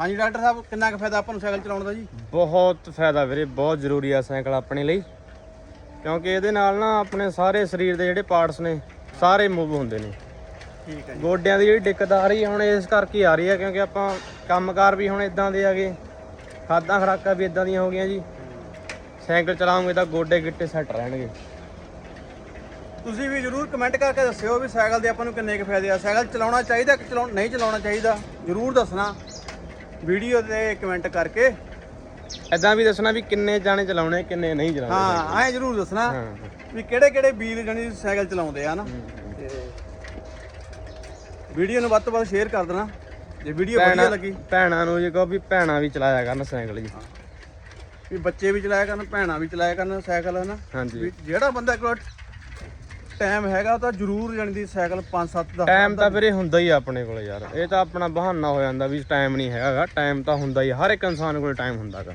ਹਾਂਜੀ ਡਾਕਟਰ ਸਾਹਿਬ ਕਿੰਨਾ ਕੁ ਫਾਇਦਾ ਆਪਾਂ ਨੂੰ ਸਾਈਕਲ ਚਲਾਉਣ ਦਾ ਜੀ? ਬਹੁਤ ਫਾਇਦਾ ਵੀਰੇ ਬਹੁਤ ਜ਼ਰੂਰੀ ਆ ਸਾਈਕਲ ਆਪਣੇ ਲਈ। ਕਿਉਂਕਿ ਇਹਦੇ ਨਾਲ ਨਾ ਆਪਣੇ ਸਾਰੇ ਸਰੀਰ ਦੇ ਜਿਹੜੇ ਪਾਰਟਸ ਨੇ ਸਾਰੇ ਮੂਵ ਹੁੰਦੇ ਨੇ। ਠੀਕ ਹੈ ਜੀ। ਗੋਡਿਆਂ ਦੀ ਜਿਹੜੀ ਦਿੱਕਤ ਆ ਰਹੀ ਹੈ ਹੁਣ ਇਸ ਕਰਕੇ ਆ ਰਹੀ ਹੈ ਕਿਉਂਕਿ ਆਪਾਂ ਕੰਮਕਾਰ ਵੀ ਹੁਣ ਇਦਾਂ ਦੇ ਆਗੇ ਖਾਦਾਂ ਖਰਾਕਾਂ ਵੀ ਇਦਾਂ ਦੀਆਂ ਹੋ ਗਈਆਂ ਜੀ। ਸਾਈਕਲ ਚਲਾਉਂਗੇ ਤਾਂ ਗੋਡੇ ਗਿੱਟੇ ਸੈੱਟ ਰਹਿਣਗੇ। ਤੁਸੀਂ ਵੀ ਜਰੂਰ ਕਮੈਂਟ ਕਰਕੇ ਦੱਸਿਓ ਵੀ ਸਾਈਕਲ ਦੇ ਆਪਾਂ ਨੂੰ ਕਿੰਨੇ ਕੁ ਫਾਇਦੇ ਆ। ਸਾਈਕਲ ਚਲਾਉਣਾ ਚਾਹੀਦਾ ਕਿ ਚਲਾਉਣ ਨਹੀਂ ਚਲਾਉਣਾ ਚਾਹੀਦਾ? ਜਰੂਰ ਦੱਸਣਾ। ਵੀਡੀਓ ਤੇ ਕਮੈਂਟ ਕਰਕੇ। ਇਦਾਂ ਵੀ ਦੱਸਣਾ ਵੀ ਕਿੰਨੇ ਜਾਣੇ ਚਲਾਉਣੇ ਕਿੰਨੇ ਨਹੀਂ ਚਲਾਉਣੇ। ਹਾਂ ਐਂ ਜਰੂਰ ਦੱਸਣਾ ਹਾਂ ਵੀ ਕਿਹੜੇ ਕਿਹੜੇ ਵੀਰ ਜਣੀ ਸਾਈਕਲ ਚਲਾਉਂਦੇ ਆ ਨਾ ਤੇ ਵੀਡੀਓ ਨੂੰ ਵੱਧ ਤੋਂ ਵੱਧ ਸ਼ੇਅਰ ਕਰ ਦੇਣਾ। ਜੇ ਵੀਡੀਓ ਵਧੀਆ ਲੱਗੀ। ਭੈਣਾਂ ਨੂੰ ਜੇ ਕਹੋ ਵੀ ਭੈਣਾਂ ਵੀ ਚਲਾਇਆ ਕਰਨ ਸਾਈਕਲ ਜੀ। ਵੀ ਬੱਚੇ ਵੀ ਚਲਾਇਆ ਕਰਨ ਭੈਣਾਂ ਵੀ ਚਲਾਇਆ ਕਰਨ ਸਾਈਕਲ ਹਨਾ? ਹਾਂਜੀ। ਜਿਹੜਾ ਬੰਦਾ ਕੋਲ ਟਾਈਮ ਹੈਗਾ ਤਾਂ ਜ਼ਰੂਰ ਜਾਣੀ ਦੀ ਸਾਈਕਲ 5-7 ਦਾ ਟਾਈਮ ਤਾਂ ਵੀਰੇ ਹੁੰਦਾ ਹੀ ਆ ਆਪਣੇ ਕੋਲ ਯਾਰ। ਇਹ ਤਾਂ ਆਪਣਾ ਬਹਾਨਾ ਹੋ ਜਾਂਦਾ ਵੀ ਟਾਈਮ ਨਹੀਂ ਹੈਗਾਗਾ। ਟਾਈਮ ਤਾਂ ਹੁੰਦਾ ਹੀ ਆ, ਹਰ ਇੱਕ ਇਨਸਾਨ ਕੋਲ ਟਾਈਮ ਹੁੰਦਾਗਾ।